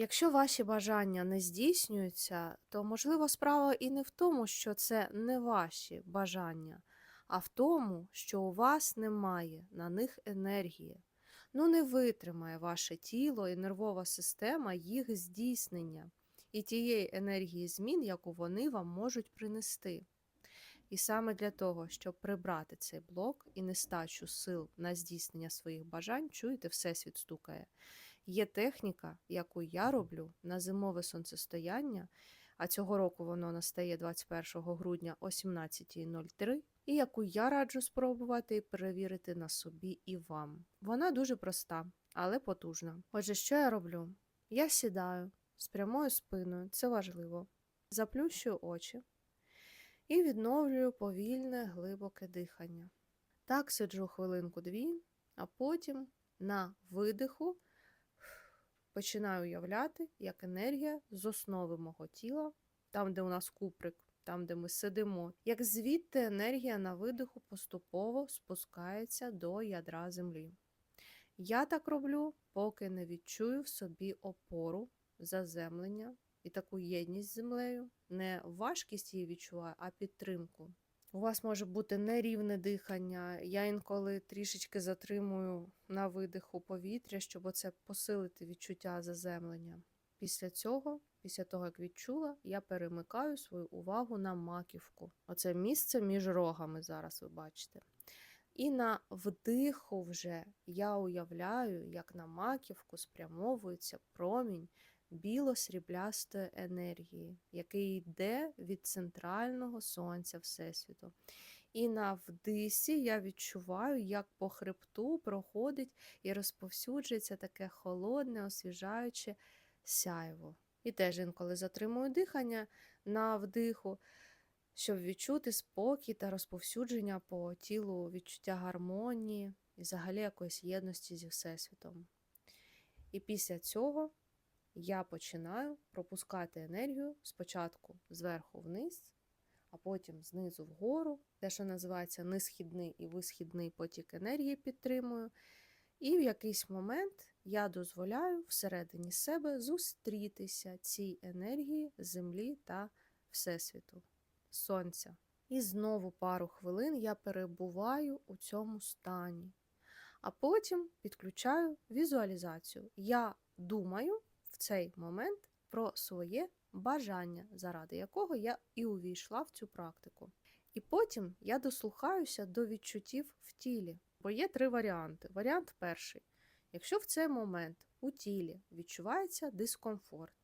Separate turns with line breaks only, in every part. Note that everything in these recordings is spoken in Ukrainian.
Якщо ваші бажання не здійснюються, то можливо справа і не в тому, що це не ваші бажання, а в тому, що у вас немає на них енергії. Ну, не витримає ваше тіло і нервова система їх здійснення і тієї енергії змін, яку вони вам можуть принести. І саме для того, щоб прибрати цей блок і нестачу сил на здійснення своїх бажань, чуєте, Всесвіт стукає. Є техніка, яку я роблю на зимове сонцестояння, а цього року воно настає 21 грудня о 17.03, і яку я раджу спробувати і перевірити на собі і вам. Вона дуже проста, але потужна. Отже, що я роблю? Я сідаю з прямою спиною, це важливо. Заплющую очі і відновлюю повільне глибоке дихання. Так сиджу хвилинку-дві, а потім на видиху починаю уявляти, як енергія з основи мого тіла, там, де у нас куприк, там, де ми сидимо, як звідти енергія на видиху поступово спускається до ядра землі. Я так роблю, поки не відчую в собі опору, заземлення і таку єдність з землею, не важкість її відчуваю, а підтримку. У вас може бути нерівне дихання. Я інколи трішечки затримую на видиху повітря, щоб оце посилити відчуття заземлення. Після цього, після того, як відчула, я перемикаю свою увагу на маківку. Оце місце між рогами зараз ви бачите. І на вдиху вже я уявляю, як на маківку спрямовується промінь біло-сріблястої енергії, який йде від центрального сонця Всесвіту. І на вдисі я відчуваю, як по хребту проходить і розповсюджується таке холодне, освіжаюче сяйво. І теж інколи затримую дихання на вдиху, щоб відчути спокій та розповсюдження по тілу відчуття гармонії і взагалі якоїсь єдності зі Всесвітом. І після цього я починаю пропускати енергію спочатку зверху вниз, а потім знизу вгору, те, що називається несхідний і висхідний потік енергії підтримую. І в якийсь момент я дозволяю всередині себе зустрітися цій енергії Землі та Всесвіту, Сонця. І знову пару хвилин я перебуваю у цьому стані. А потім підключаю візуалізацію. Я думаю цей момент про своє бажання, заради якого я і увійшла в цю практику. І потім я дослухаюся до відчуттів в тілі. Бо є три варіанти. Варіант перший. Якщо в цей момент у тілі відчувається дискомфорт,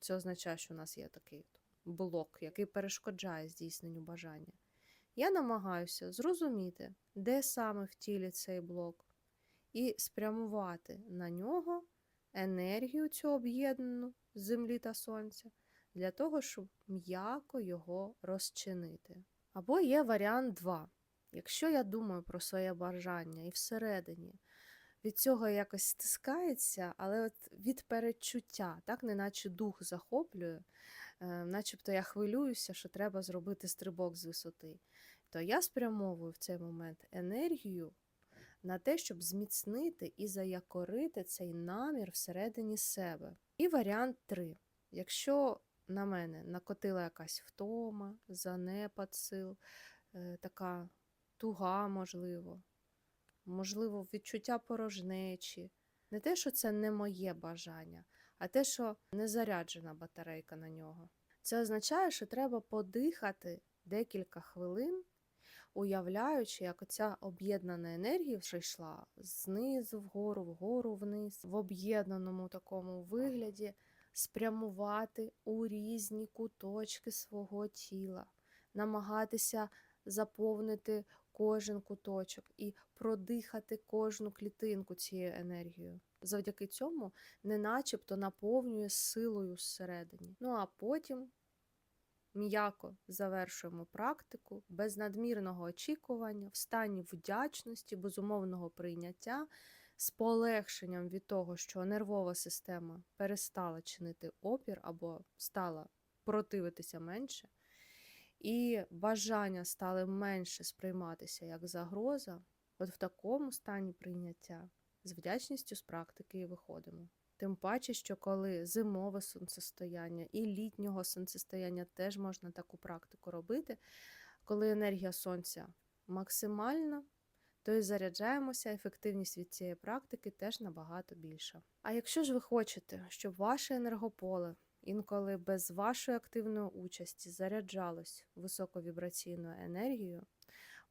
це означає, що у нас є такий блок, який перешкоджає здійсненню бажання. Я намагаюся зрозуміти, де саме в тілі цей блок, і спрямувати на нього енергію цю об'єднану землі та сонця, для того, щоб м'яко його розчинити. Або є варіант 2. Якщо я думаю про своє бажання і всередині від цього якось стискається, але от від передчуття, так, неначе дух захоплює, е, начебто я хвилююся, що треба зробити стрибок з висоти, то я спрямовую в цей момент енергію на те, щоб зміцнити і заякорити цей намір всередині себе. І варіант 3. Якщо на мене накотила якась втома, занепад сил, е, така туга, можливо, можливо, відчуття порожнечі. Не те, що це не моє бажання, а те, що не заряджена батарейка на нього. Це означає, що треба подихати декілька хвилин, уявляючи, як оця об'єднана енергія вже знизу вгору, вгору вниз, в об'єднаному такому вигляді спрямувати у різні куточки свого тіла, намагатися заповнити кожен куточок і продихати кожну клітинку цією енергією. Завдяки цьому не начебто наповнює силою всередині. Ну а потім м'яко завершуємо практику без надмірного очікування, в стані вдячності, безумовного прийняття, з полегшенням від того, що нервова система перестала чинити опір або стала противитися менше, і бажання стали менше сприйматися як загроза, от в такому стані прийняття з вдячністю з практики і виходимо. Тим паче, що коли зимове сонцестояння і літнього сонцестояння теж можна таку практику робити, коли енергія сонця максимальна, то і заряджаємося, ефективність від цієї практики теж набагато більша. А якщо ж ви хочете, щоб ваше енергополе інколи без вашої активної участі заряджалось високовібраційною енергією,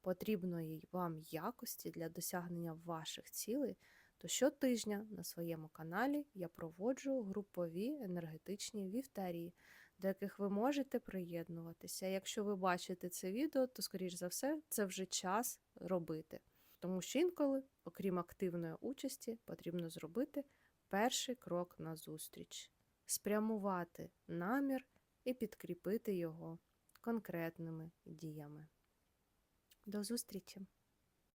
потрібної вам якості для досягнення ваших цілей, то щотижня на своєму каналі я проводжу групові енергетичні вівтарі, до яких ви можете приєднуватися. Якщо ви бачите це відео, то, скоріш за все, це вже час робити. Тому що інколи, окрім активної участі, потрібно зробити перший крок назустріч, спрямувати намір і підкріпити його конкретними діями. До зустрічі!